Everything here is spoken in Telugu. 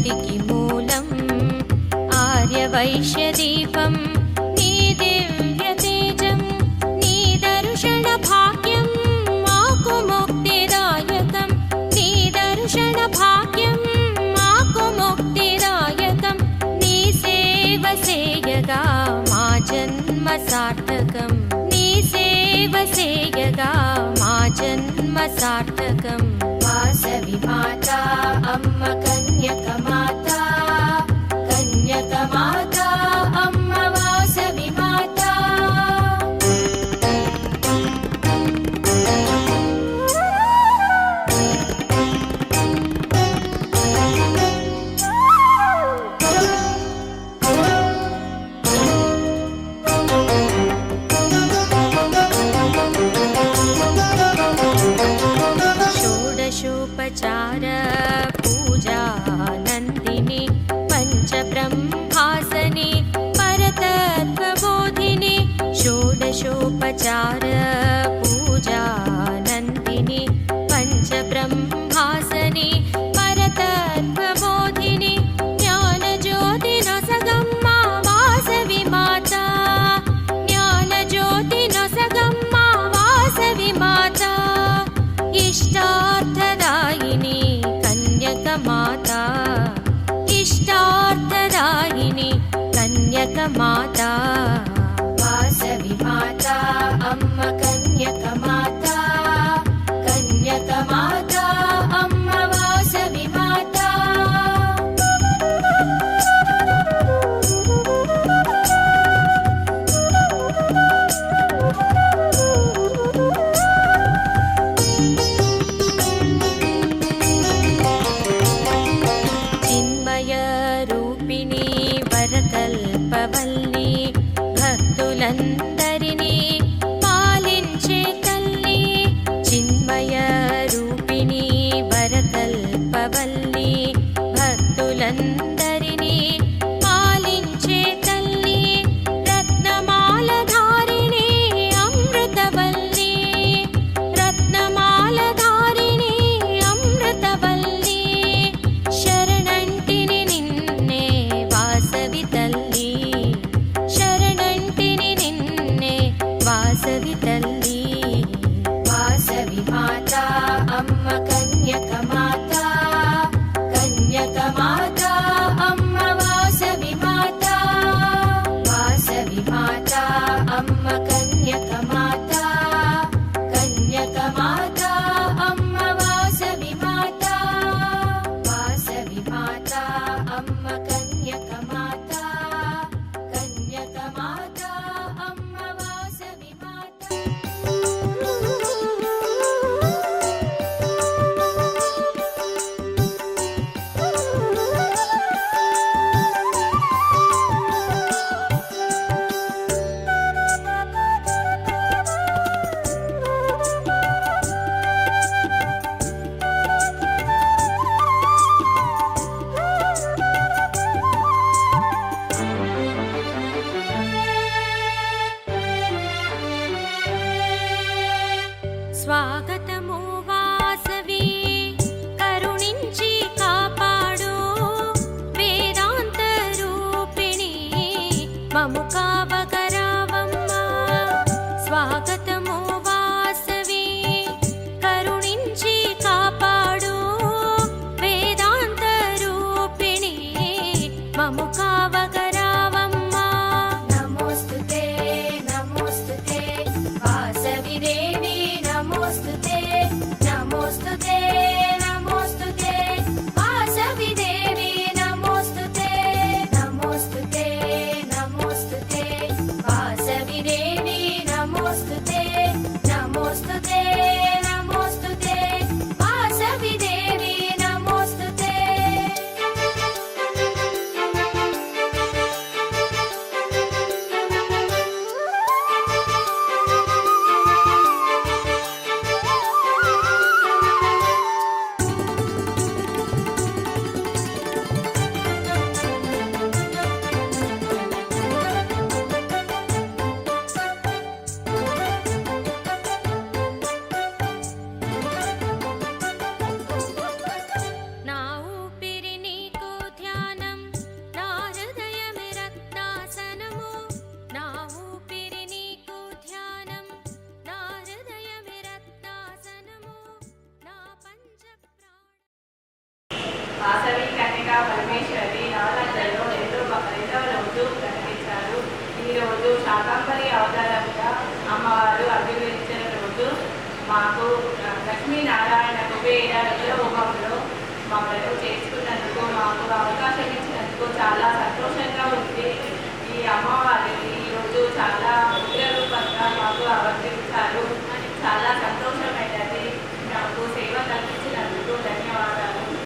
జగతికి మూలం ఆర్యవైశ్య దీపం నీ దివ్య తేజం నీ దర్శన భాగ్యం మాకు ముక్తిదాయకం. నీ దర్శన భాగ్యం మాకు ముక్తిదాయకం. నీ సేవ చేయగా మా జన్మ సార్థకం. నీ సేవ చేయగా మా జన్మ సార్థకం. ಅಲ್ಲಿ सततमो वासवी कन्या परमेश्वरी